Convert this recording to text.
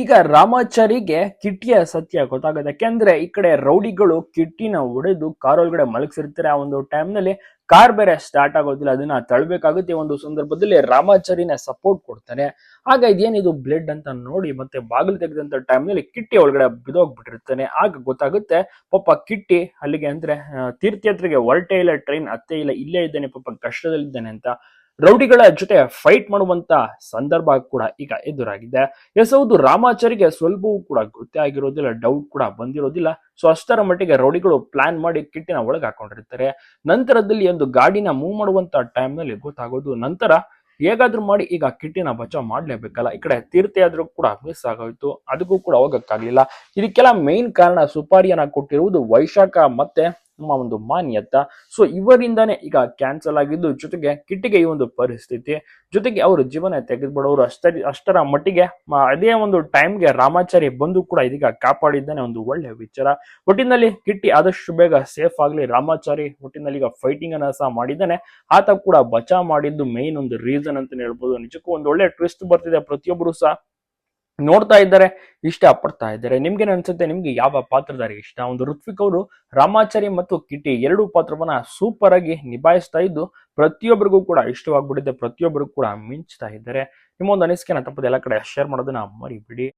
ಈಗ ರಾಮಾಚಾರಿಗೆ ಕಿಟ್ಟಿಯ ಸತ್ಯ ಗೊತ್ತಾಗುತ್ತೆ ಯಾಕೆಂದ್ರೆ ಈ ಕಡೆ ರೌಡಿಗಳು ಕಿಟ್ಟಿನ ಕಾರ್ ಒಳಗಡೆ ಮಲಗಿಸಿರ್ತಾರೆ. ಆ ಒಂದು ಟೈಮ್ನಲ್ಲಿ ಕಾರ್ ಬೇರೆ ಸ್ಟಾರ್ಟ್ ಆಗೋದಿಲ್ಲ, ಅದನ್ನ ತಳ್ಬೇಕಾಗುತ್ತೆ. ಒಂದು ಸಂದರ್ಭದಲ್ಲಿ ರಾಮಾಚಾರಿನ ಸಪೋರ್ಟ್ ಕೊಡ್ತಾನೆ ಆಗ ಇದೇನಿದು ಬ್ಲಡ್ ಅಂತ ನೋಡಿ ಮತ್ತೆ ಬಾಗಿಲು ತೆಗೆದಂತ ನಲ್ಲಿ ಕಿಟ್ಟಿ ಒಳಗಡೆ ಬಿದೋಗ್ಬಿಟ್ಟಿರ್ತಾನೆ ಆಗ ಗೊತ್ತಾಗುತ್ತೆ, ಪಾಪ ಕಿಟ್ಟಿ ಅಲ್ಲಿಗೆ ಅಂದ್ರೆ ತೀರ್ಥಯಾತ್ರೆಗೆ ಹೊರಟೇ ಇಲ್ಲ ಟ್ರೈನ್ ಹತ್ತೇ ಇಲ್ಲ, ಇಲ್ಲೇ ಇದ್ದಾನೆ, ಪಾಪ ಕಷ್ಟದಲ್ಲಿದ್ದಾನೆ ಅಂತ. ರೌಡಿಗಳ ಜೊತೆ ಫೈಟ್ ಮಾಡುವಂತ ಸಂದರ್ಭ ಕೂಡ ಈಗ ಎದುರಾಗಿದೆ. ಎಸ್ ಹೌದು, ರಾಮಾಚಾರಿಗೆ ಸ್ವಲ್ಪವೂ ಕೂಡ ಗೊತ್ತೇ ಆಗಿರೋದಿಲ್ಲ ಡೌಟ್ ಕೂಡ ಬಂದಿರೋದಿಲ್ಲ. ಸೊ ಅಷ್ಟರ ಮಟ್ಟಿಗೆ ರೌಡಿಗಳು ಪ್ಲಾನ್ ಮಾಡಿ ಕಿಟ್ಟಿನ ಒಳಗೆ ಹಾಕೊಂಡಿರ್ತಾರೆ. ನಂತರದಲ್ಲಿ ಒಂದು ಗಾಡಿನ ಮೂವ್ ಮಾಡುವಂತ ಟೈಮ್ನಲ್ಲಿ ಗೊತ್ತಾಗೋದು, ನಂತರ ಹೇಗಾದ್ರೂ ಮಾಡಿ ಈಗ ಕಿಟ್ಟಿನ ಬಚಾವ್ ಮಾಡ್ಲೇಬೇಕಲ್ಲ. ಈ ಕಡೆ ತೀರ್ಥಯಾದ್ರೂ ಕೂಡ ಮಿಸ್ ಆಗೋಯ್ತು ಅದಕ್ಕೂ ಕೂಡ ಹೋಗಕ್ಕಾಗ್ಲಿಲ್ಲ. ಇದಕ್ಕೆಲ್ಲ ಮೇನ್ ಕಾರಣ ಸುಪಾರಿಯನ್ನ ಕೊಟ್ಟಿರುವುದು ವೈಶಾಖ ಮತ್ತೆ ನಮ್ಮ ಒಂದು ಮಾನ್ಯತ ಸೊ ಇವರಿಂದಾನೇ ಈಗ ಕ್ಯಾನ್ಸಲ್ ಆಗಿದ್ದು ಜೊತೆಗೆ ಕಿಟ್ಟಿಗೆ ಈ ಒಂದು ಪರಿಸ್ಥಿತಿ. ಜೊತೆಗೆ ಅವರು ಜೀವನ ತೆಗೆದುಬಿಡೋರು ಅಷ್ಟರ ಅಷ್ಟರ ಮಟ್ಟಿಗೆ ಅದೇ ಒಂದು ಟೈಮ್ಗೆ ರಾಮಾಚಾರಿ ಬಂದು ಕೂಡ ಇದೀಗ ಕಾಪಾಡಿದ್ದಾನೆ ಒಂದು ಒಳ್ಳೆ ವಿಚಾರ. ಒಟ್ಟಿನಲ್ಲಿ ಕಿಟ್ಟಿ ಆದಷ್ಟು ಬೇಗ ಸೇಫ್ ಆಗಲಿ, ರಾಮಾಚಾರಿ ಒಟ್ಟಿನಲ್ಲಿ ಈಗ ಫೈಟಿಂಗ್ ಅನ್ನ ಸಹ ಮಾಡಿದ್ದಾನೆ. ಆತ ಕೂಡ ಬಚಾ ಮಾಡಿದ್ದು ಮೇನ್ ಒಂದು ರೀಸನ್ ಅಂತಲೇ ಹೇಳ್ಬೋದು. ನಿಜಕ್ಕೂ ಒಂದು ಒಳ್ಳೆ ಟ್ವಿಸ್ಟ್ ಬರ್ತಿದೆ. ಪ್ರತಿಯೊಬ್ಬರು ಸಹ ನೋಡ್ತಾ ಇದ್ದಾರೆ ಇಷ್ಟ ಪಡ್ತಾ ಇದ್ದಾರೆ. ನಿಮ್ಗೆ ಅನ್ಸುತ್ತೆ? ನಿಮ್ಗೆ ಯಾವ ಪಾತ್ರದಾರಿ ಇಷ್ಟ? ಒಂದು ಋತ್ವಿಕ್ ಅವರು ರಾಮಾಚಾರಿ ಮತ್ತು ಕಿಟ್ಟಿ ಎರಡು ಪಾತ್ರವನ್ನ ಸೂಪರ್ ಆಗಿ ನಿಭಾಯಿಸ್ತಾ ಇದ್ದು, ಪ್ರತಿಯೊಬ್ಬರಿಗೂ ಕೂಡ ಇಷ್ಟವಾಗ್ಬಿಟ್ಟಿದೆ ಪ್ರತಿಯೊಬ್ಬರಿಗೂ ಕೂಡ ಮಿಂಚ್ತಾ ಇದ್ದಾರೆ. ನಿಮ್ಮ ಒಂದು ಅನಿಸಿಕೆನ ತಪ್ಪದೆ ಎಲ್ಲ ಕಡೆ ಶೇರ್ ಮಾಡೋದನ್ನ ಮರಿಬಿಡಿ.